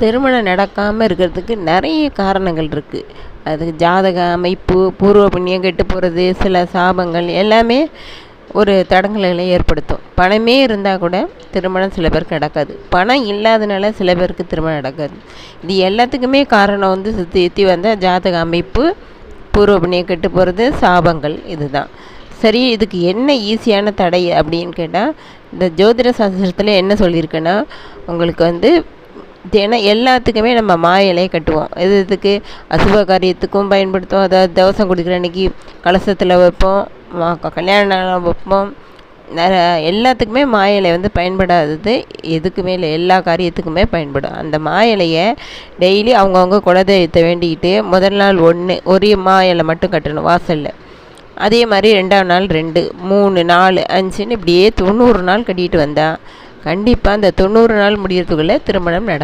திருமணம் நடக்காமல் இருக்கிறதுக்கு நிறைய காரணங்கள் இருக்குது அதுக்கு ஜாதக அமைப்பு பூர்வ புண்ணியம் கெட்டு போகிறது சில சாபங்கள் எல்லாமே ஒரு தடங்கல்களை ஏற்படுத்தும். பணமே இருந்தால் கூட திருமணம் சில பேருக்கு நடக்காது. பணம் இல்லாதனால சில பேருக்கு திருமணம் நடக்காது. இது எல்லாத்துக்குமே காரணம் வந்து சுற்றி சுற்றி வந்த ஜாதக அமைப்பு பூர்வ புண்ணியம் கெட்டு போகிறது சாபங்கள் இதுதான். சரி இதுக்கு என்ன ஈஸியான தடை அப்படின்னு கேட்டால் இந்த ஜோதிட சாஸ்திரத்தில் என்ன சொல்லியிருக்குன்னா உங்களுக்கு வந்து தினம் எல்லாத்துக்குமே நம்ம மா இலையை கட்டுவோம். எது இதுக்கு அசுப காரியத்துக்கும் பயன்படுத்துவோம். அதாவது தவசம் குடிக்கிற அன்னைக்கு கலசத்தில் வைப்போம். மா கல்யாண நாள் வைப்போம். நிற எல்லாத்துக்குமே மா இலை வந்து பயன்படாதது எதுக்குமே இல்லை. எல்லா காரியத்துக்குமே பயன்படும். அந்த மா இலையை டெய்லி அவங்கவுங்க குலதெய்வத்தை வேண்டிக்கிட்டு முதல் நாள் ஒன்று ஒரே மா இலை மட்டும் கட்டணும் வாசலில். அதே மாதிரி ரெண்டாம் நாள் ரெண்டு மூணு நாலு அஞ்சுன்னு இப்படியே தொண்ணூறு நாள் கட்டிட்டு வந்தால் கண்டிப்பாக அந்த தொண்ணூறு நாள் முடியறதுக்குள்ளே திருமணம் நட